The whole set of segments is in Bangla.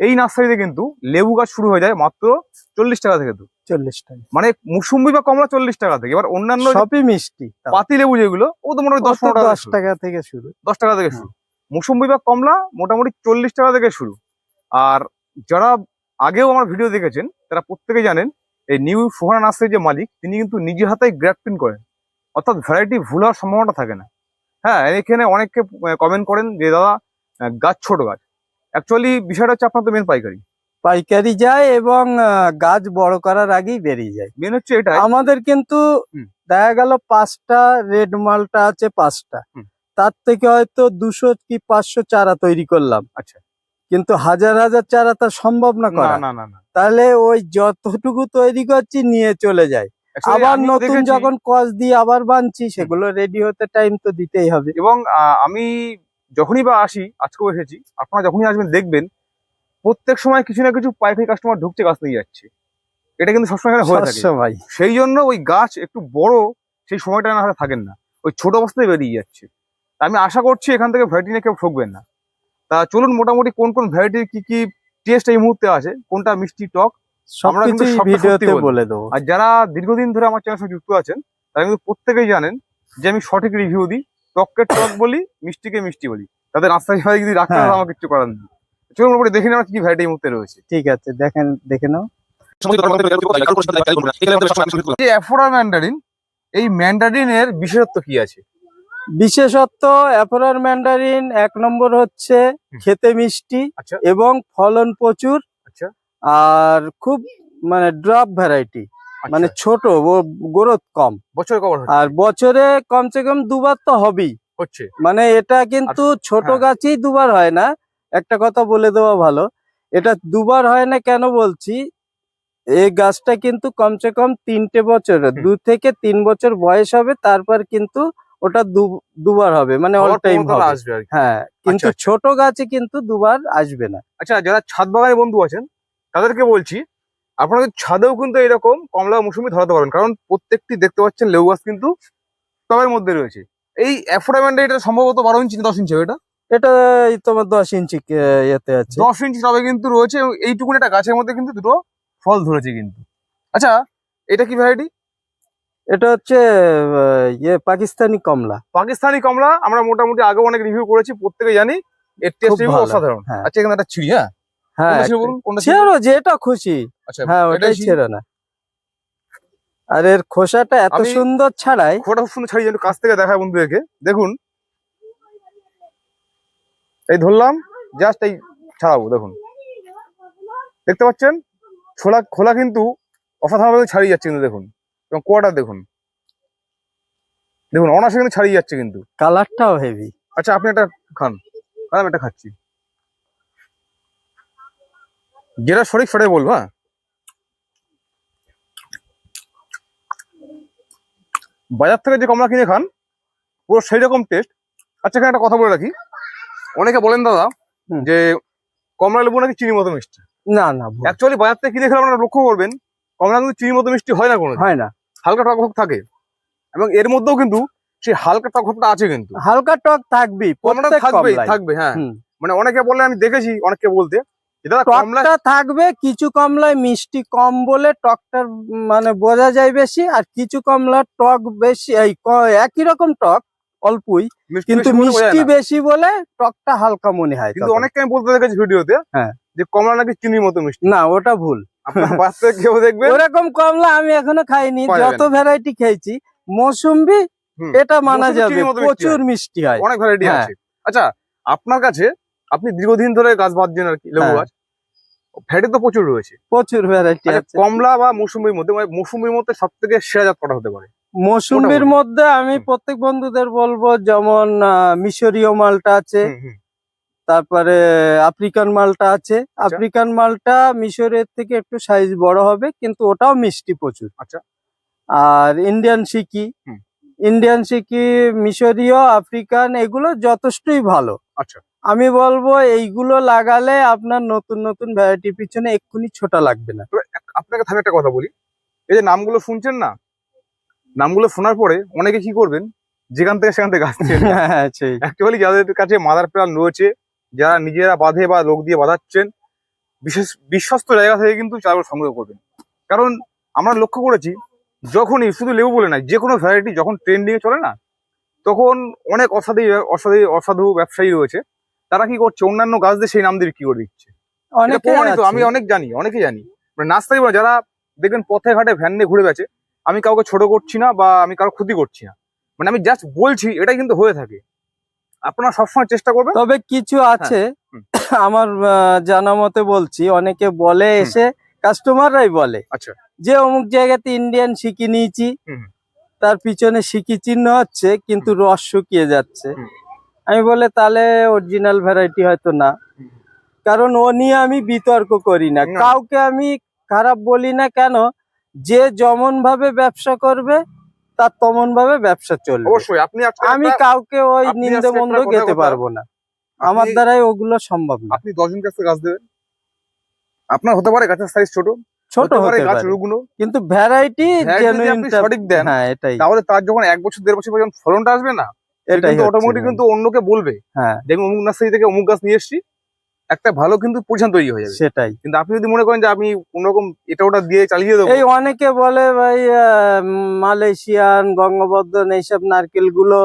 এই নার্সারিতে কিন্তু লেবু গাছ শুরু হয়ে যায় মাত্র চল্লিশ টাকা থেকে তো চল্লিশ টাকা। মানে মুসুম্বি বা কমলা চল্লিশ টাকা থেকে। এবার অন্যান্য সবই মিষ্টি পাতি লেবু যেগুলো ও তো মোটামুটি দশ পনেরো টাকা দশ টাকা থেকে শুরু। দশ টাকা থেকে শুরু। মুসুম্বি বা কমলা মোটামুটি চল্লিশ টাকা থেকে শুরু। আর যারা আগেও আমার ভিডিও দেখেছেন তারা প্রত্যেকে জানেন এই নিউ সোহানা নার্সারির যে মালিক তিনি কিন্তু নিজে হাতে গ্রাফটিং করেন। অর্থাৎ ভ্যারাইটি ভুল হওয়ার সম্ভাবনা থাকে না। হ্যাঁ এখানে অনেককে কমেন্ট করেন যে দাদা গাছ ছোট গাছ। অ্যাকচুয়ালি বিষয়টা হচ্ছে আপনার তো মেন পাইকারি। পাইকারি যায় এবং গাছ বড় করার আগেই বেরিয়ে যায়। মেন হচ্ছে এটাই। আমাদের কিন্তু দেখা গেল পাঁচটা রেড মালটা আছে পাঁচটা। তার থেকে হয়তো দুশো কি পাঁচশো চারা তৈরি করলাম। আচ্ছা। কিন্তু হাজার হাজার চারা তা সম্ভব না করা। না না না তাহলে ওই যতটুকু তৈরি করছি নিয়ে চলে যায়। আবার নতুন যখন কস দিয়ে আবার বানছি সেগুলো রেডি হতে টাইম তো দিতেই হবে। এবং আমি যখনই বা আসি আজকেও এসেছি আপনারা যখনই আসবেন দেখবেন প্রত্যেক সময় কিছু না কিছু পাইকারি কাস্টমার ঢুকছে গাছ নিয়ে যাচ্ছে। এটা কিন্তু সবসময় এখানে হয়ে থাকে। ভাই সেই জন্য ওই গাছ একটু বড় সেই সময়টা না হলে থাকেন না। ওই ছোট অবস্থায় বেরিয়ে যাচ্ছে। আমি আশা করছি এখান থেকে ভ্যারাইটি নিয়ে কেউ ঠকবেন না। তা চলুন মোটামুটি কোন কোন ভ্যারাইটির কি কি টেস্ট এই মুহূর্তে আছে কোনটা মিষ্টি টক আমরা কিন্তু ভিডিওতে বলে দেবো। আর যারা দীর্ঘদিন ধরে আমার চ্যানেল সঙ্গে যুক্ত আছেন তারা কিন্তু প্রত্যেকেই জানেন যে আমি সঠিক রিভিউ দিই টককে টক বলি মিষ্টিকে মিষ্টি বলি। তাদের রাস্তায় ভাই যদি রাখতে হ্যাঁ। আমার কিছু করার নেই চলুন মোটামুটি দেখে নেওয়া কি কি ভ্যারাইটি মুহূর্তে রয়েছে। ঠিক আছে দেখেন দেখে নাও। যে অ্যাফোরা ম্যান্ডারিন এই ম্যান্ডারিনের বিশেষত্ব কি আছে? বিশেষত্ব ম্যান্ডারিন এক নম্বর হচ্ছে খেতে মিষ্টি আচ্ছা। এবং ফলন প্রচুর। আচ্ছা। আর খুব মানে ড্রপ ভ্যারাইটি মানে মানে ছোট গ্রোথ কম। বছরে হচ্ছে? আর বছরে কমসে কম দুবার তো হবেই। হচ্ছে। মানে এটা কিন্তু ছোট হ্যাঁ। গাছেই দুবার হয় না। একটা কথা বলে দেওয়া ভালো এটা দুবার হয় না কেন বলছি? এই গাছটা কিন্তু কমসে কম তিনটে বছর দু থেকে তিন বছর বয়স হবে তারপর কিন্তু ওটা দুবার হবে মানে অল টাইম আসবে হ্যাঁ কিন্তু আচ্ছা। ছোট গাছে কিন্তু দুবার আসবে না। আচ্ছা যারা ছাদ বাগানে বন্ধু আছেন তাদেরকে বলছি আপনারা কিন্তু ছাদেও কিন্তু এরকম কমলা মৌসুমি ধরাতে পারবেন। কারণ প্রত্যেকটি দেখতে পাচ্ছেন লেবু গাছ কিন্তু টবের মধ্যে রয়েছে। এই অ্যাফোরা ম্যান্ডারিন এটা সম্ভবত বারো ইঞ্চি দশ ইঞ্চি এটা? এটা তোমার দশ ইঞ্চি ইয়েতে আছে। দশ ইঞ্চি টবে কিন্তু রয়েছে এবং এইটুকুন একটা গাছের মধ্যে কিন্তু দুটো ফল ধরেছে কিন্তু। আচ্ছা এটা কি ভ্যারাইটি? এটা হচ্ছে ইয়ে পাকিস্তানি কমলা। পাকিস্তানি কমলা আমরা মোটামুটি আগে অনেক রিভিউ করেছি প্রত্যেকে জানি এর টেস্ট অসাধারণ। হ্যাঁ। আচ্ছা এখানে একটা ছিড়ি হ্যাঁ? হ্যাঁ ছেড়ো যেটা খুশি। আচ্ছা হ্যাঁ ওটাই ছিড়ি। না। আর এর খোসাটা এত সুন্দর ছাড়াই খোটা সুন্দর ছাড়িয়ে একটু কাছ থেকে দেখায় বন্ধুদেরকে। দেখুন। এই ধরলাম জাস্ট এই ছাড়াবো দেখুন। দেখতে পাচ্ছেন? ছোলা খোলা কিন্তু অসাধারণভাবে ছাড়িয়ে যাচ্ছে কিন্তু দেখুন। এবং কোয়াটা দেখুন। দেখুন অনাসে কিন্তু ছাড়িয়ে যাচ্ছে কিন্তু। কালারটাও হেভি আচ্ছা আপনি একটা খান। আমি একটা খাচ্ছি। যেটা সঠিক সেটাই বলব হ্যাঁ? বাজার থেকে যে কমলা কিনে খান পুরো সেই রকম টেস্ট আচ্ছা এখানে একটা কথা বলে রাখি। অনেকে বলেন দাদা যে কমলা লেবু নাকি চিনির মতো মিষ্টি? না না অ্যাকচুয়ালি বাজার থেকে কিনে খেলে আপনারা লক্ষ্য করবেন কমলা কিন্তু চিনির মতো মিষ্টি হয় না কোনো হয় না। হালকা টক টক থাকে। এবং এর মধ্যেও কিন্তু সেই হালকা টক টকটা আছে কিন্তু। হালকা টক থাকবে কমলায়। থাকবে হ্যাঁ। মানে অনেকে বলে আমি দেখেছি অনেককে বলতে টকটা থাকবে কিছু কমলায় মিষ্টি কম বলে টকটার মানে বোঝা যায় বেশি আর কিছু কমলার টক বেশি এই একই রকম টক অল্পই কিন্তু মিষ্টি বেশি বলে টকটা হালকা মনে হয় কিন্তু। অনেককে আমি বলতে দেখেছি ভিডিওতে হ্যাঁ। যে কমলা নাকি চিনির মতো মিষ্টি। না ওটা ভুল। কেউ দেখবে? ওরকম কমলা আমি এখনও খাইনি যত ভ্যারাইটি খেয়েছি মৌসুম্বি এটা মানা যাবে প্রচুর মিষ্টি হয়। অনেক ভ্যারাইটি। আছে। আচ্ছা আপনার কাছে আপনি দীর্ঘদিন ধরে গাছ বাঁধছেন আর কি লেবু হ্যাঁ। গাছ। ভ্যারাইটি তো প্রচুর রয়েছে। প্রচুর ভ্যারাইটি আচ্ছা আছে। কমলা বা মৌসুমির মধ্যে মানে মৌসুমির মধ্যে সব থেকে সেরা জাত কটা হতে পারে? মোটামুটি। মধ্যে আমি প্রত্যেক বন্ধুদের বলব যেমন মিশরীয় মালটা আছে। তারপরে আফ্রিকান মালটা আছে। আফ্রিকান মালটা মিশরের থেকে একটু সাইজ বড় হবে কিন্তু ওটাও মিষ্টি প্রচুর। আচ্ছা। আর ইন্ডিয়ান সিকি। ইন্ডিয়ান সিকি মিশরীয় আফ্রিকান এগুলো যথেষ্টই ভালো। আচ্ছা। আমি বলব এইগুলো লাগালে আপনার নতুন নতুন ভ্যারাইটির পিছনে এক্ষুনি ছোটা লাগবে না। আপনাকে আমি একটা কথা বলি। এই যে নামগুলো শুনছেন না? নামগুলো শোনার পরে অনেকে কি করবেন? যেখান থেকে সেখান থেকে গাছ নেবেন। হ্যাঁ অ্যাকচুয়ালি যাদের কাছে মাদার প্ল্যান রয়েছে যারা নিজেরা বাঁধে বা লোক দিয়ে বাঁধাচ্ছেন বিশেষ বিশ্বস্ত জায়গা থেকে কিন্তু চারাগুলো সংগ্রহ করবেন। কারণ আমরা লক্ষ্য করেছি যখনই শুধু লেবু বলে না যে কোনো ভ্যারাইটি যখন ট্রেন্ডিং এ চলে না তখন অনেক অসাধু অসাধু অসাধু ব্যবসায়ী রয়েছে। তারা কি করছে? অন্যান্য গাছ দিয়ে সেই নাম দিয়ে বিক্রি করে দিচ্ছে। প্রমাণিত আমি অনেক জানি অনেকে জানি। মানে নাস্তাই বলে যারা দেখবেন পথে ঘাটে ভ্যান নিয়ে ঘুরে গেছে আমি কাউকে ছোট করছি না বা আমি কারও ক্ষতি করছি না। মানে আমি জাস্ট বলছি এটাই কিন্তু হয়ে থাকে। আপনারা সবসময় চেষ্টা করবেন। তবে কিছু আছে। আমার জানা মতে বলছি অনেকে বলে এসে কাস্টমাররাই বলে। আচ্ছা। যে অমুক জায়গাতে ইন্ডিয়ান শিখি নিয়েছি তার পিছনে শিখি চিহ্ন হচ্ছে কিন্তু রস শুকিয়ে যাচ্ছে। আমি বলে তাহলে অরিজিনাল ভ্যারাইটি হয়তো না। কারণ ও নিয়ে আমি বিতর্ক করি না। কাউকে আমি খারাপ বলি না কেন? যে যেমন ভাবে ব্যবসা করবে তার তেমন ভাবে ব্যবসা চলবে। অবশ্যই আপনি আমি কাউকে ওই নিন্দে মন্দ গেতে পারব না। আমার দ্বারাই ওগুলো সম্ভব না। আপনি দশজন কাছে গাছ দেবেন। আপনার হতে পারে গাছের সাইজ ছোট। ছোট হতে পারে গাছ পারে। রুগ্ন। কিন্তু ভ্যারাইটি সঠিক দেন, হ্যাঁ এটাই। তাহলে তার যখন এক বছর দেড় বছর পর্যন্ত ফলনটা আসবে না এটাই অটোমেটিক কিন্তু অন্যকে বলবে। হ্যাঁ। যে আমি অমুক নার্সারি থেকে অমুক গাছ নিয়ে এসেছি একটা ভালো কিন্তু পরিচান তৈরি হয়ে যাবে। সেটাই। কিন্তু আপনি যদি মনে করেন যে আমি কোনোরকম এটা ওটা দিয়ে চালিয়ে দেবো। এই অনেকে বলে ভাই মালয়েশিয়ান বঙ্গবর্ধন এইসব নারকেলগুলো।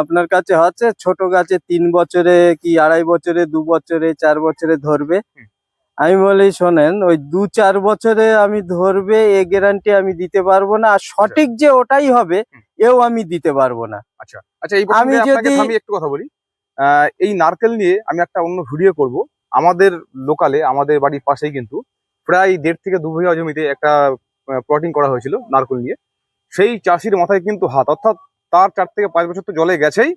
আপনার কাছে হচ্ছে ছোট গাছে তিন বছরে কি আড়াই বছরে দু বছরে চার বছরে ধরবে। আমি বলি শোনেন ওই দু চার বছরে আমি ধরবে এ গ্যারান্টি আমি দিতে পারব না। আর সঠিক যে ওটাই হবে। এও আমি দিতে পারব না। আচ্ছা আচ্ছা এই আমি যদি- আমি একটু কথা বলি। এই নারকেল নিয়ে আমি একটা অন্য ভিডিও করব। আমাদের লোকালে আমাদের বাড়ির পাশেই কিন্তু প্রায় দেড় থেকে দু বিঘা জমিতে একটা প্লটিং করা হয়েছিল নারকেল নিয়ে। সেই চাষির মাথায় কিন্তু হাত অর্থাৎ তার চার থেকে পাঁচ বছর তো জলে গেছেই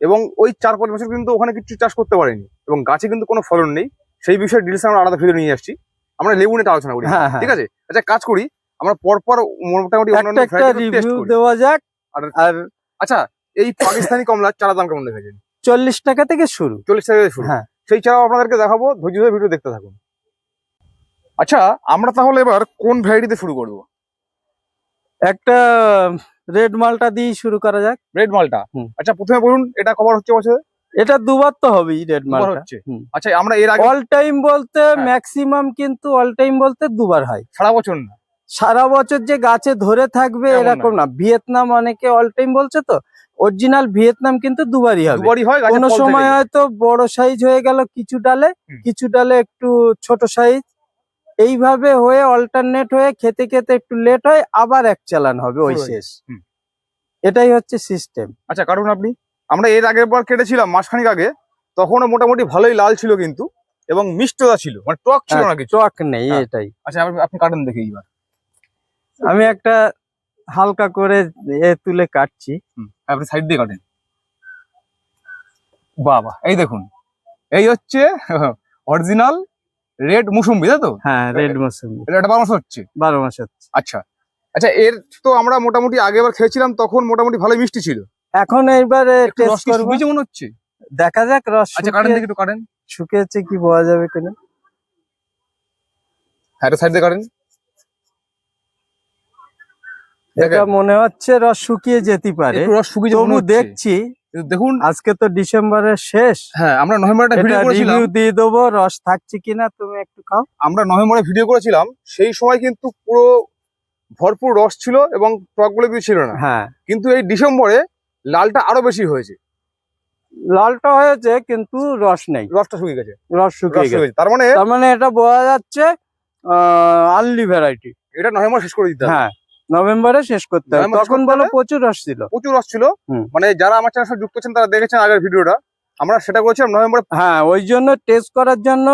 এবং ওই চার পাঁচ বছর কিন্তু ওখানে কিছু চাষ করতে পারেনি এবং গাছে কিন্তু কোনো ফলন নেই। সেই বিষয়ে ডিটেলস আমরা আলাদা ভিডিও নিয়ে আসছি। আমরা লেবু নিয়ে আলোচনা করি। হ্যাঁ, হ্যাঁ। ঠিক আছে? আচ্ছা কাজ করি। আমরা পরপর মোটামুটি। দেওয়া যাক। আর- আচ্ছা এই পাকিস্তানি কমলার চারা দাম কেমন দেখেছেন? চল্লিশ টাকা থেকে শুরু। চল্লিশ টাকা থেকে শুরু। হ্যাঁ। সেই ছাড়াও আপনাদেরকে দেখাবো ধৈর্য ধরে ভিডিও দেখতে থাকুন। আচ্ছা আমরা তাহলে এবার কোন ভ্যারাইটিতে শুরু করব? একটা রেড মালটা দিয়ে শুরু করা যাক। রেড মালটা? আচ্ছা প্রথমে বলুন এটা কভার হচ্ছে বছরে? এটা দুবার তো হবেই রেড মাল হচ্ছে। আচ্ছা আমরা এর আগে অল টাইম বলতে। ম্যাক্সিমাম কিন্তু অল টাইম বলতে দুবার হয়। সারা বছর না। সারা বছর যে গাছে ধরে থাকবে এরকম না। ভিয়েতনাম অনেকে অল টাইম বলছে তো অরিজিনাল ভিয়েতনাম কিন্তু দুবারই হবে। হয় কোনো সময় হয়তো বড় সাইজ হয়ে গেল কিছু ডালে কিছু ডালে একটু ছোট সাইজ এইভাবে হয়ে অল্টারনেট হয়ে খেতে খেতে একটু লেট হয় আবার এক চালান হবে ওই শেষ। এটাই হচ্ছে সিস্টেম আচ্ছা কারণ আপনি আমরা এর আগের বার কেটেছিলাম মাসখানিক আগে তখনও মোটামুটি ভালোই লাল ছিল কিন্তু এবং মিষ্টতা ছিল মানে টক ছিল না কিছু। টক নেই হ্যাঁ। এটাই। আচ্ছা আপনি- আপনি কাটেন দেখে এইবার। আমি একটা হালকা করে এ তুলে কাটছি। আপনি সাইড দিয়ে কাটেন। বাবা এই দেখুন এই হচ্ছে অরিজিনাল রেড মুসুম্বি তাই তো? হ্যাঁ রেড মৌসুমি এটা বারো মাস হচ্ছে? বারো মাস হচ্ছে। আচ্ছা আচ্ছা এর তো আমরা মোটামুটি আগেবার খেয়েছিলাম তখন মোটামুটি ভালো মিষ্টি ছিল। এখন এইবারে টেস্ট করব। মনে হচ্ছে? দেখা যাক রস আচ্ছা কাটেন দেখি একটু কাটেন। শুকিয়েছে কি বোঝা যাবে কিনা হ্যাঁ সাইড দিয়ে কাটেন। এটা মনে হচ্ছে রস শুকিয়ে যেতে পারে। রস শুকিয়েছে মনে তবু দেখছি দেখুন আজকে তো ডিসেম্বরের শেষ। হ্যাঁ আমরা নভেম্বরে ভিডিও করেছিলাম। দিয়ে দেবো রস থাকছে কিনা তুমি একটু খাও। আমরা নভেম্বরে ভিডিও করেছিলাম সেই সময় কিন্তু পুরো ভরপুর রস ছিল এবং টকগুলো কিছু ছিল না। হ্যাঁ। কিন্তু এই ডিসেম্বরে লালটা আরও বেশি হয়েছে। লালটা হয়েছে কিন্তু রস নেই। রসটা শুকিয়ে গেছে। রস শুকিয়ে শুকিয়ে গেছে। গেছে। তার মানে তার মানে এটা বোঝা যাচ্ছে আর্লি ভ্যারাইটি এটা নভেম্বর শেষ করে দিতে হ্যাঁ। নভেম্বরে শেষ করতে হবে তখন বলো প্রচুর রস ছিল। প্রচুর রস ছিল। মানে যারা আমার চ্যানেল সাথে যুক্ত আছেন তারা দেখেছেন আগের ভিডিওটা। আমরা সেটা করেছিলাম নভেম্বরে হ্যাঁ ওই জন্য টেস্ট করার জন্য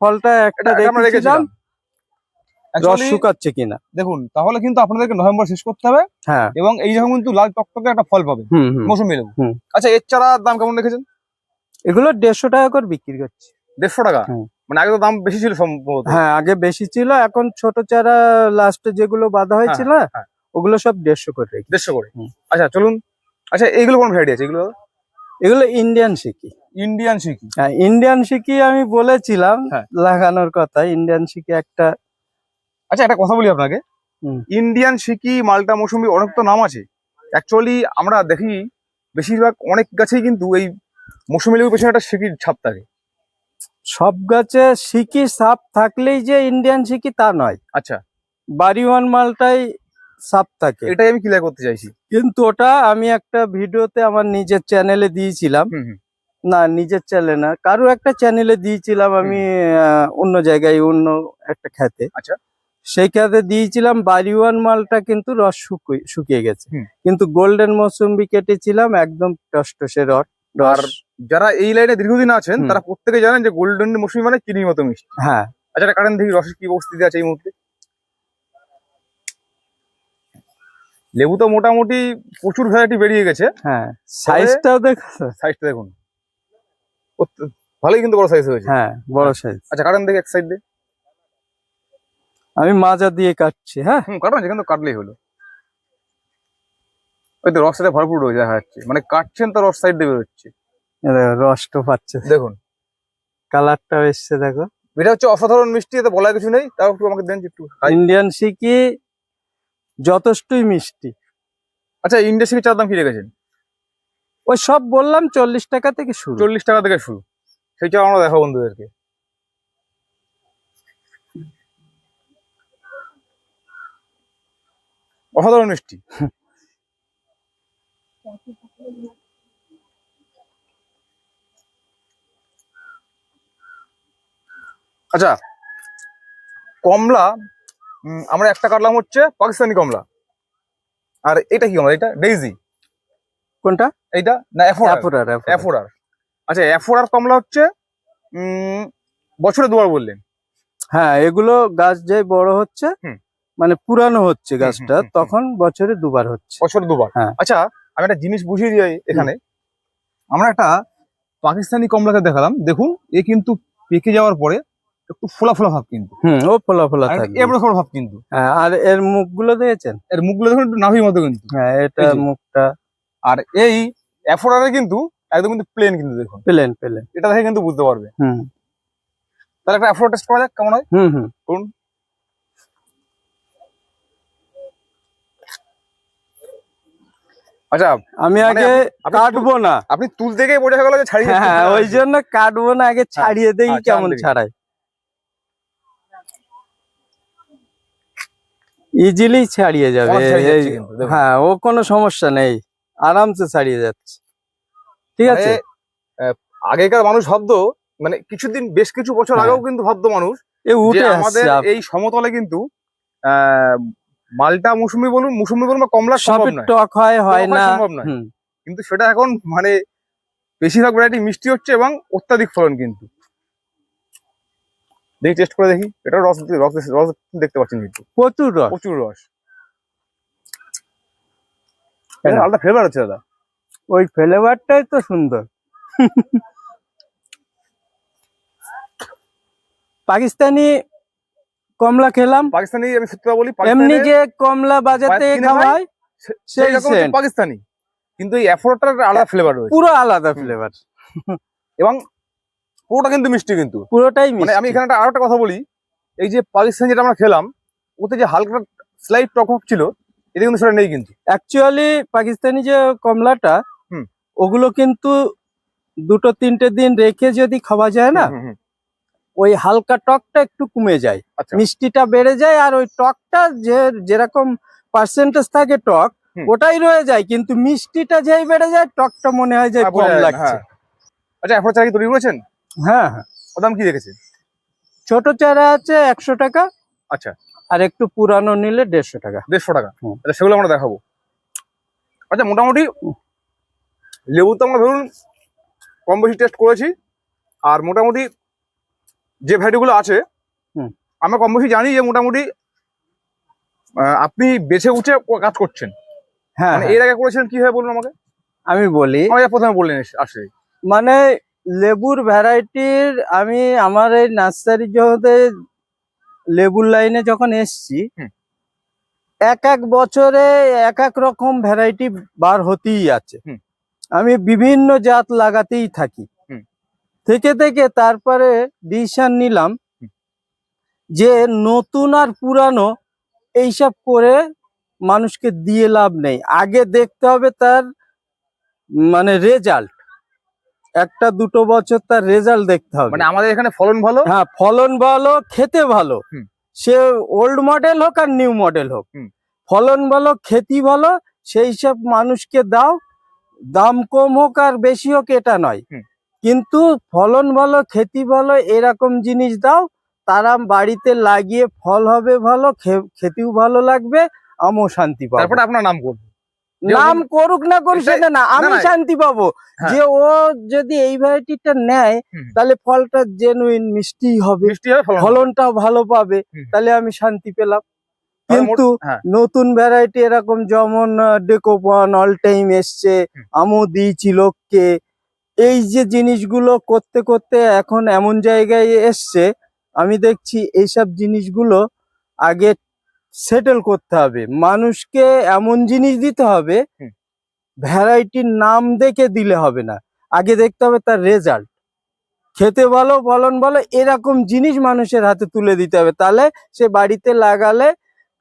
ফলটা একটা রেখেছিলাম। রস শুকাচ্ছে কিনা। দেখুন তাহলে কিন্তু আপনাদেরকে নভেম্বর শেষ করতে হবে। হ্যাঁ। এবং এই যখন কিন্তু লাল টকটকে একটা ফল পাবে। মৌসুমি লেবু আচ্ছা এর দাম কেমন রেখেছেন? এগুলো দেড়শো টাকা করে বিক্রি করছে। দেড়শো টাকা। মানে আগে তো দাম বেশি ছিল সম্ভবত। হ্যাঁ আগে বেশি ছিল এখন ছোট চারা লাস্টে যেগুলো বাঁধা হয়েছিল হ্যাঁ। ওগুলো সব দেড়শো করে দেড়শো করে। আচ্ছা চলুন। আচ্ছা এইগুলো কোন ভ্যারাইটি আছে? এগুলো? এগুলো ইন্ডিয়ান শিকি ইন্ডিয়ান শিকি হ্যাঁ ইন্ডিয়ান শিকি আমি বলেছিলাম হ্যাঁ। লাগানোর কথা। ইন্ডিয়ান শিকি একটা আচ্ছা একটা কথা বলি আপনাকে। ইন্ডিয়ান সিকি মালটা মৌসুমি অনেক তো নাম আছে। অ্যাকচুয়ালি আমরা দেখি বেশিরভাগ অনেক গাছেই কিন্তু এই মৌসুমি লেবুর পেছনে একটা সিকির ছাপ থাকে। সব গাছে সিকি সাপ থাকলেই যে ইন্ডিয়ান সিকি তা নয়। আচ্ছা। বাড়িওয়ান মালটাই সাপ থাকে। এটাই আমি ক্লিয়ার করতে চাইছি। কিন্তু ওটা আমি একটা ভিডিওতে আমার নিজের চ্যানেলে দিয়েছিলাম। না নিজের চ্যানেলে না কারও একটা চ্যানেলে দিয়েছিলাম আমি অন্য জায়গায় অন্য একটা খেতে আচ্ছা। সেই খেতে দিয়েছিলাম বাড়িওয়ান মালটা কিন্তু রস শুকিয়ে শুকিয়ে গেছে। কিন্তু গোল্ডেন মৌসুম্বি কেটেছিলাম একদম টসটসে রস আর রস যারা এই লাইনে দীর্ঘদিন আছেন তারা প্রত্যেকে জানেন যে গোল্ডেন মৌসুমি মানে চিনির মতো মিষ্টি। হ্যাঁ। আচ্ছা কারণ দেখি রসের কি অবস্থিতি আছে এই মুহূর্তে? লেবু তো মোটামুটি প্রচুর ভ্যারাইটি বেরিয়ে গেছে। হ্যাঁ। সাইজটাও দেখো সাইজটা দেখুন। ভালোই কিন্তু বড় সাইজ হয়েছে। হ্যাঁ বড় সাইজ আচ্ছা কারণ দেখি এক সাইড দিয়ে। আমি মাজা দিয়ে কাটছি হ্যাঁ। হুম কাটুন যেখানে তো কাটলেই হলো। ওই তো রস সাইডে ভরপুর রয়েছে দেখা যাচ্ছে। মানে কাটছেন তো রস সাইড দিয়ে বেরোচ্ছে। রসটা পাচ্ছে। দেখুন। কালারটাও এসছে দেখো। এটা হচ্ছে অসাধারণ মিষ্টি এতে বলার কিছু নেই। তাও একটু আমাকে দেন একটু ইন্ডিয়ান সিকি যথেষ্টই মিষ্টি। আচ্ছা ইন্ডিয়া থেকে চার দাম কি রেখেছেন? ওই সব বললাম চল্লিশ টাকা থেকে শুরু। চল্লিশ টাকা থেকে শুরু। সেই চা আমরা দেখাবো বন্ধুদেরকে। অসাধারণ মিষ্টি। আচ্ছা কমলা আমরা একটা কাটলাম হচ্ছে পাকিস্তানি কমলা। আর এটা কি কমলা? এটা ডেইজি কোনটা? এইটা? না অ্যাফোরার আচ্ছা অ্যাফোরার কমলা হচ্ছে বছরে দুবার বললেন। হ্যাঁ এগুলো গাছ যে বড় হচ্ছে মানে পুরানো হচ্ছে গাছটা। তখন বছরে দুবার হচ্ছে। বছরে দুবার। হ্যাঁ। আচ্ছা আমি একটা জিনিস বুঝিয়ে দিই এখানে। আমরা একটা পাকিস্তানি কমলাকে দেখালাম। দেখুন এ কিন্তু পেকে যাওয়ার পরে একটু ফোলা ফোলা ভাব কিন্তু। হুম ও ফোলা ফোলা থাকবে এবড়ো খবর ভাব কিন্তু। হ্যাঁ আর এর মুখগুলো দেখেছেন? এর মুখগুলো দেখুন একটু নাভির মতো কিন্তু। হ্যাঁ এটা মুখটা। আর এই অ্যাফোরারে কিন্তু একদম কিন্তু প্লেন কিন্তু দেখুন। পেলেন পেলেন এটা দেখে কিন্তু বুঝতে পারবে। হুম। তাহলে একটা অ্যাফোরা টেস্ট করা যাক কেমন হয়? হুম হুম। করুন। আচ্ছা আমি মানে আগে কাটবো না। আপনি তুলতে গিয়ে বোঝা গেল যে ছাড়িয়ে হ্যাঁ ওই জন্য কাটবো না আগে ছাড়িয়ে দেই হ্যাঁ, কেমন দেখি। ছাড়াই ইজিলি ছাড়িয়ে যাবে। হ্যাঁ ও কোনো সমস্যা নেই। আরামসে ছাড়িয়ে যাচ্ছে। ঠিক আছে? মানে, আহ, আগেকার মানুষ ভাবতো মানে কিছুদিন বেশ কিছু বছর হ্যাঁ। আগেও কিন্তু ভাবতো মানুষ আমাদের এই সমতলে কিন্তু আহ, মালটা মৌসুমি বলুন মৌসুমি বলুন বা কমলা সম্ভব নয়। টক হয় হয় না। সম্ভব নয়। কিন্তু সেটা এখন মানে বেশিরভাগ ভ্যারাইটি মিষ্টি হচ্ছে এবং অত্যাধিক ফলন কিন্তু। দেখি টেস্ট করে দেখি। এটা রস রস রস দেখতে পাচ্ছেন কিন্তু। প্রচুর রস। প্রচুর রস। আলাদা ফ্লেভার আছে দাদা। ওই ফ্লেভারটাই তো সুন্দর। পাকিস্তানি কমলা খেলাম। পাকিস্তানি আমি সত্যি বলি এমনি যে কমলা বাজাতে কিনে খাওয়া খাই? সে- সেই সেই রকম পাকিস্তানি। কিন্তু এই অ্যাফোরটার আলাদা ফ্লেভার রয়েছে। পুরো আলাদা ফ্লেভার এবং পুরোটা কিন্তু মিষ্টি কিন্তু। পুরোটাই মানে আমি এখানে একটা আরও একটা কথা বলি এই যে পাকিস্তান যেটা আমরা খেলাম ওতে যে হালকা স্লাইড টক টক ছিল এতে কিন্তু সেটা নেই কিন্তু। অ্যাকচুয়ালি পাকিস্তানি যে কমলাটা ওগুলো কিন্তু দুটো তিনটে দিন রেখে যদি খাওয়া যায় না ওই হালকা টকটা একটু কমে যায়। আচ্ছা। মিষ্টিটা বেড়ে যায় আর ওই টকটা যে যেরকম পার্সেন্টেজ থাকে টক ওটাই রয়ে যায়। কিন্তু মিষ্টিটা যেই বেড়ে যায় টকটা মনে হয় যে হ্যাঁ, কম লাগছে। হ্যাঁ। আচ্ছা অ্যাফোর চারা কি তৈরি করেছেন? হ্যাঁ হ্যাঁ। দাম কি রেখেছে? ছোট চারা আছে একশো টাকা আচ্ছা। আর একটু পুরানো নিলে দেড়শো টাকা। দেড়শো টাকা। আচ্ছা সেগুলো আমরা দেখাবো। আচ্ছা মোটামুটি লেবু তো আমরা ধরুন কম বেশি টেস্ট করেছি আর মোটামুটি যে ভ্যারাইটিগুলো আছে। আমরা কম বেশি জানি যে মোটামুটি আপনি বেছে উঠে কাজ করছেন। হ্যাঁ মানে হ্যাঁ। এর আগে করেছিলেন কি হয় বলুন আমাকে? আমি বলি প্রথমে বললেন আসলে মানে লেবুর ভ্যারাইটির আমি আমার এই নার্সারি জগতে লেবুর লাইনে যখন এসছি এক এক বছরে এক এক রকম ভ্যারাইটি বার হতেই আছে। আমি বিভিন্ন জাত লাগাতেই থাকি। থেকে থেকে তারপরে ডিসিশন নিলাম যে নতুন আর পুরানো এইসব করে মানুষকে দিয়ে লাভ নেই। আগে দেখতে হবে তার মানে রেজাল্ট একটা দুটো বছর তার রেজাল্ট দেখতে হবে। মানে আমাদের এখানে ফলন ভালো? হ্যাঁ ফলন ভালো খেতে ভালো। সে ওল্ড মডেল হোক আর নিউ মডেল হোক। ফলন ভালো খেতি ভালো সেই সব মানুষকে দাও। দাম কম হোক আর বেশি হোক এটা নয়। কিন্তু ফলন ভালো খেতি ভালো এরকম জিনিস দাও। তারা বাড়িতে লাগিয়ে ফল হবে ভালো খেতেও ভালো লাগবে আমিও শান্তি পাবো। তারপরে আপনার নাম করব নাম করুক না করুক সেটা না আমি শান্তি পাবো হ্যাঁ। যে ও যদি এই ভ্যারাইটিটা নেয় তাহলে ফলটা জেনুইন মিষ্টি হবে। ফলনটাও ভালো পাবে তাহলে আমি শান্তি পেলাম কিন্তু হ্যাঁ। নতুন ভ্যারাইটি এরকম যেমন ডেকোপন অল টাইম এসছে হুম। চিলককে এই যে জিনিসগুলো করতে করতে এখন এমন জায়গায় এসছে আমি দেখছি এইসব জিনিসগুলো আগে সেটেল করতে হবে। মানুষকে এমন জিনিস দিতে হবে। ভ্যারাইটির নাম দেখে দিলে হবে না। আগে দেখতে হবে তার রেজাল্ট খেতে ভালো ফলন ভালো এরকম জিনিস মানুষের হাতে তুলে দিতে হবে। তাহলে সে বাড়িতে লাগালে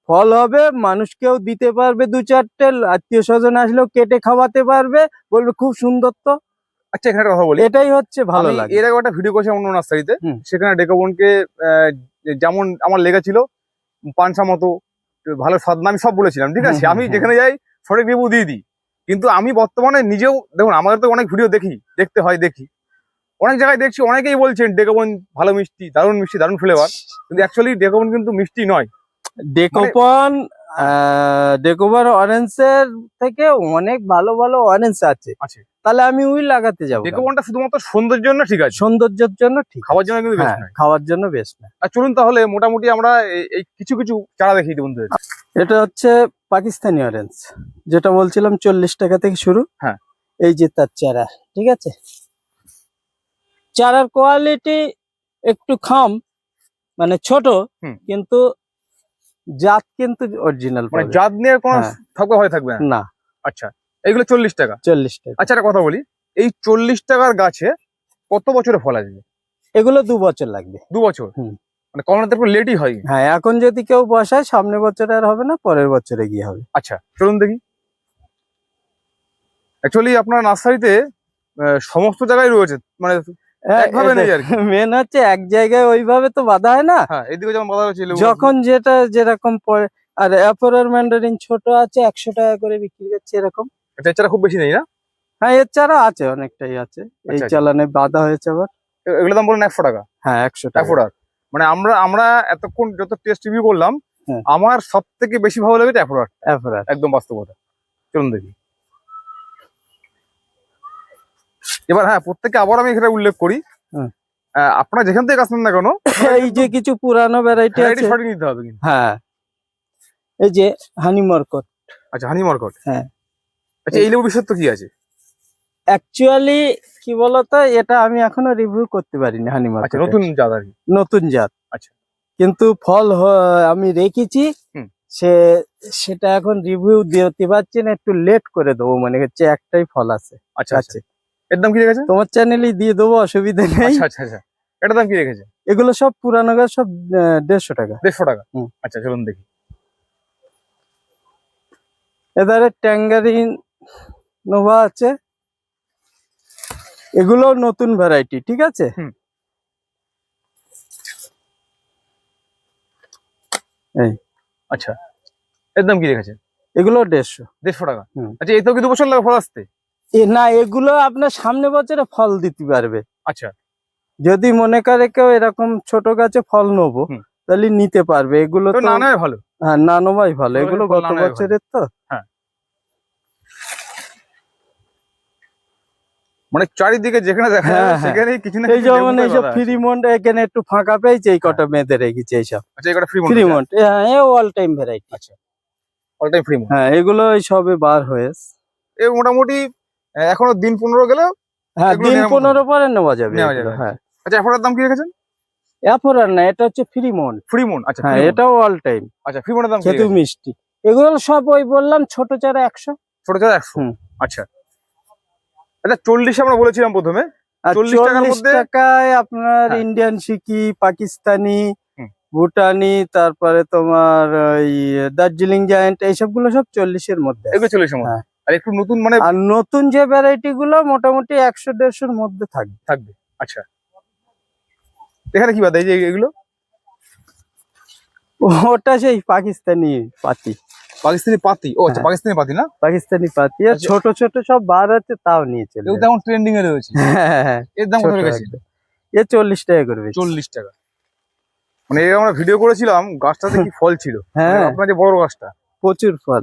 ফল হবে মানুষকেও দিতে পারবে দু চারটে আত্মীয় স্বজন আসলেও কেটে খাওয়াতে পারবে বলবে খুব সুন্দর তো। আচ্ছা এখানে কথা বলি। এটাই হচ্ছে ভালো লাগে। এর আগে একটা ভিডিও করেছিলাম অন্য নার্সারিতে। সেখানে ডেকাবনকে যেমন আমার লেগেছিল পানসা মতো ভালো স্বাদ না আমি সব বলেছিলাম ঠিক আছে? আমি যেখানে যাই সঠিক রিভিউ দিয়ে দিই। কিন্তু আমি বর্তমানে নিজেও দেখুন আমাদের তো অনেক ভিডিও দেখি দেখতে হয় দেখি। অনেক জায়গায় দেখছি অনেকেই বলছেন ডেকোবন ভালো মিষ্টি দারুণ মিষ্টি দারুণ ফ্লেভার কিন্তু অ্যাকচুয়ালি ডেকোবন কিন্তু মিষ্টি নয়। ডেকোপন ডেকোবার অরেঞ্জের থেকে অনেক ভালো ভালো অরেঞ্জ আছে। তাহলে আমি ওই লাগাতে যাব? ডেকাবনটা শুধুমাত্র সৌন্দর্যের জন্য ঠিক আছে? সৌন্দর্যের জন্য ঠিক খাওয়ার জন্য কিন্তু বেশ হ্যাঁ খাওয়ার জন্য বেস্ট না আর চলুন তাহলে মোটামুটি আমরা এই- কিছু কিছু চারা দেখিয়ে দিই বন্ধুদের। এটা হচ্ছে পাকিস্তানি অরেঞ্জ যেটা বলছিলাম চল্লিশ টাকা থেকে শুরু। হ্যাঁ। এই যে তার চারা ঠিক আছে? চারার কোয়ালিটি একটু খাম মানে ছোট। কিন্তু জাত কিন্তু অরিজিনাল মানে জাত নিয়ে কোনো ঠকা থাকবে হয় থাকবে না? না। আচ্ছা এইগুলো চল্লিশ টাকা। চল্লিশ টাকা। আচ্ছা একটা কথা বলি এই চল্লিশ টাকার গাছে কত বছরে ফল আসবে? এগুলো দু বছর লাগবে। দু বছর। মানে করোনাতে পুরো লেটই হয় হ্যাঁ এখন যদি কেউ বসায় সামনে বছরে আর হবে না পরের বছরে গিয়ে হবে। আচ্ছা চলুন দেখি। অ্যাকচুয়ালি আপনার নার্সারিতে সমস্ত জায়গায় রয়েছে মানে মেন হচ্ছে এক জায়গায় ওইভাবে তো বাধা হয় না? হ্যাঁ যখন যেটা যেরকম পড়ে আর অ্যাপোরার ম্যান্ডারিন ছোট আছে একশো টাকা করে বিক্রি করছে এরকম। এছাড়া খুব বেশি নেই না? হ্যাঁ এর চারা আছে অনেকটাই আছে। এই আচ্ছা, আচ্ছা। চালানে বাধা হয়েছে আবার। এগুলো দাম বলুন একশো টাকা? হ্যাঁ একশো টাকা। একশো টাকা। মানে আমরা আমরা এতক্ষণ যত টেস্ট রিভিউ করলাম হ্যাঁ। আমার সব থেকে বেশি ভালো লেগেছে অ্যাফোর্ড অ্যাপোরার। একদম বাস্তবতা। চলুন দেখি। এবার হ্যাঁ প্রত্যেকে আবার আমি এখানে উল্লেখ করি। আপনারা যেখান থেকে আসেন না কেন এই যে কিছু পুরানো ভ্যারাইটি আছে। সঠিক নিতে হবে কিন্তু। হ্যাঁ। এই যে হানি মরকট আচ্ছা হানি মার্কট হ্যাঁ। আচ্ছা এই লেবু বিশেষ তো কি আছে? অ্যাকচুয়ালি কি বলতো এটা আমি এখনও রিভিউ করতে পারিনি হানি আচ্ছা মরকট নতুন জাত আর নতুন জাত। আচ্ছা। কিন্তু ফল আমি রেখেছি। সে সেটা এখন রিভিউ দিতে পারছি না একটু লেট করে দেবো মানে হচ্ছে একটাই ফল আছে। আচ্ছা আচ্ছা। এর দাম কি রেখেছে? তোমার চ্যানেলই দিয়ে দেবো অসুবিধা নেই। আচ্ছা আচ্ছা আচ্ছা। এটার দাম কি রেখেছে? এগুলো সব পুরানো গাছ সব দেড়শো টাকা। দেড়শো টাকা। আচ্ছা চলুন দেখি। এধারে ট্যাঙ্গারিন নোভা আছে। এগুলো নতুন ভ্যারাইটি ঠিক আছে? হুম। আচ্ছা। এর দাম কি রেখেছে? এগুলো দেড়শো। দেড়শো টাকা। আচ্ছা এই তো কি দু বছর লাগে ফল আসতে? না এগুলো আপনার সামনে বছরে ফল দিতে পারবে। আচ্ছা। যদি মনে করে কেউ এরকম ছোট গাছে ফল নেব তাহলে নিতে পারবে। এগুলো তো তো ভালো। হ্যাঁ নানোভাই ভালো। এগুলো গত। বছরের তো। মানে চারিদিকে যেখানে দেখা হ্যাঁ, যায় হ্যাঁ। সেখানেই কিছু না এই যেমন এইসব গাছ আছে। এখানে একটু ফাঁকা পেয়েছে এই কটা মেয়েদের রেখেছে এইসব। আচ্ছা এই কটা ফ্রি ফ্রিমন্ড হ্যাঁ এ all time variety all time free হ্যাঁ এগুলো সবে বার হয়েছে। এ মোটামুটি এখনও দিন পনেরো গেলে হ্যাঁ দিন পনেরো পরে নেওয়া যাবে নেওয়া যাবে। হ্যাঁ। আচ্ছা এফোর্ডের দাম কি রেখেছেন? এরপর আর না এটা হচ্ছে ফ্রিমন্ড ফ্রি মন আচ্ছা হ্যাঁ এটাও অল টাইম আচ্ছা ফ্রি মনের দাম কি মিষ্টি। এগুলো সব ওই বললাম ছোট চারা একশো। ছোট ছোট একশো? আচ্ছা। আচ্ছা চল্লিশ আমরা বলেছিলাম প্রথমে। চল্লিশ টাকায় আপনার হ্যাঁ। ইন্ডিয়ান সিকি পাকিস্তানি ভুটানি তারপরে তোমার ওই দার্জিলিং জায়েন্ট এইসবগুলো সব চল্লিশের মধ্যে এগুলো চল্লিশের মধ্যে। হ্যাঁ। আর একটু নতুন মানে আর নতুন যে ভ্যারাইটি গুলো মোটামুটি একশো দেড়শোর মধ্যে থাকবে। থাকবে। আচ্ছা। এখানে কি বাদ এই যে এগুলো? ওটা সেই পাকিস্তানি পাতি। পাকিস্তানি পাতি? ও আচ্ছা হ্যাঁ। পাকিস্তানি পাতি না? পাকিস্তানি পাতি আর আচ্ছা। ছোট ছোট সব বার আছে তাও নিয়ে চলে এগুলো তো এখন ট্রেন্ডিং এ রয়েছে। হ্যাঁ, হ্যাঁ, এর দাম কত একদম। এ চল্লিশ টাকা করবে চল্লিশ টাকা। মানে আমরা ভিডিও করেছিলাম গাছটাতে কি ফল ছিল। হ্যাঁ। আপনার যে বড় গাছটা। প্রচুর ফল।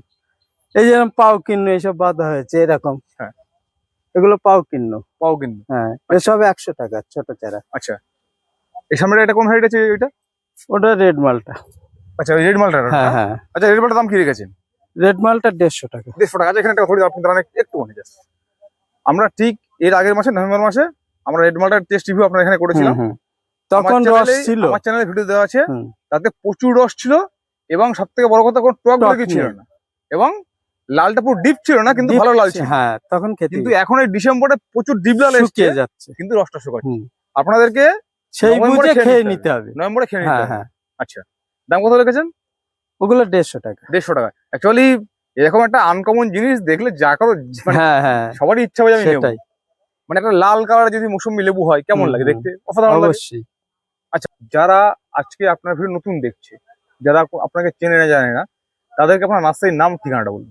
এই যেরকম পাও কিন্ন এসব বাঁধা হয়েছে এরকম। হ্যাঁ। এগুলো পাও কিন্ন। পাও কিন্তু হ্যাঁ এসব একশো টাকা ছোট চারা। আচ্ছা। এই সামনে এটা কোন হাইট আছে এটা ওটা রেড মালটা। আচ্ছা রেড মালটা হ্যাঁ হ্যাঁ। আচ্ছা রেড মালটার দাম কি রেখেছেন? রেড মালটা দেড়শো টাকা। দেড়শো টাকা। আচ্ছা এখানে একটা ধরে আপনি দাঁড়ান একটু মনে যাচ্ছে আমরা ঠিক এর আগের মাসে নভেম্বর মাসে আমরা রেড মালটার টেস্ট রিভিউ আপনার এখানে করেছিলাম। তখন রস ছিল। আমার চ্যানেলে ভিডিও দেওয়া আছে। তাতে প্রচুর রস ছিল এবং সব থেকে বড় কথা কোনো টক ছিল না। এবং লালটা পুরো ডিপ ছিল না কিন্তু ভালো লাল ছিল হ্যাঁ তখন খেতে কিন্তু এখন এই ডিসেম্বরে প্রচুর ডিপ লাল শুকিয়ে যাচ্ছে। কিন্তু রসটা শুকাচ্ছে। আপনাদেরকে সেই বুঝে খেয়ে নিতে হবে। নভেম্বরে খেয়ে নিতে হ্যাঁ হবে। হ্যাঁ। আচ্ছা দাম কত রেখেছেন? ওগুলো দেড়শো টাকা। দেড়শো টাকা। অ্যাকচুয়ালি এরকম একটা আনকমন জিনিস দেখলে যা কারও মানে হ্যাঁ। হ্যাঁ সবারই ইচ্ছা হবে আমি নেব সেটাই। মানে একটা লাল কালার যদি মৌসুমি লেবু হয় কেমন লাগে দেখতে? অসাধারণ লাগে। অবশ্যই। আচ্ছা যারা আজকে আপনার ভিডিও নতুন দেখছে যারা আপনাকে চেনে না জানে না তাদেরকে আপনার নার্সারির নাম ঠিকানাটা বলুন।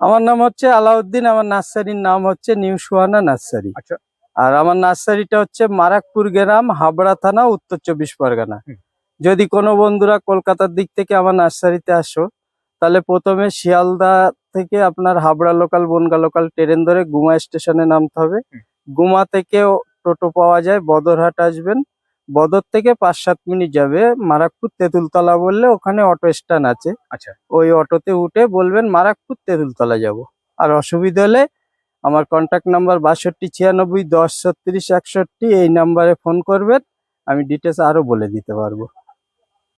আমার নাম হচ্ছে আলাউদ্দিন আমার নার্সারির নাম হচ্ছে নিউ সুহানা নার্সারি। আচ্ছা। আর আমার নার্সারিটা হচ্ছে মারাকপুর গ্রাম হাবড়া থানা উত্তর চব্বিশ পরগনা। যদি কোনো বন্ধুরা কলকাতার দিক থেকে আমার নার্সারিতে আসো তাহলে প্রথমে শিয়ালদা থেকে আপনার Habra local Bongaon local train ধরে গুমা স্টেশনে নামতে হবে। গুমা থেকে টোটো পাওয়া যায় বদরহাট আসবেন। বদর থেকে পাঁচ সাত মিনিট যাবে। মারাকপুর তেঁতুলতলা বললে ওখানে অটো স্ট্যান্ড আছে। আচ্ছা। ওই অটোতে উঠে বলবেন মারাকপুর তেঁতুলতলা যাব। আর অসুবিধা হলে আমার কন্ট্যাক্ট নাম্বার বাষট্টি ছিয়ানব্বই দশ ছত্রিশ একষট্টি এই নাম্বারে ফোন করবেন। আমি ডিটেলস আরও বলে দিতে পারব।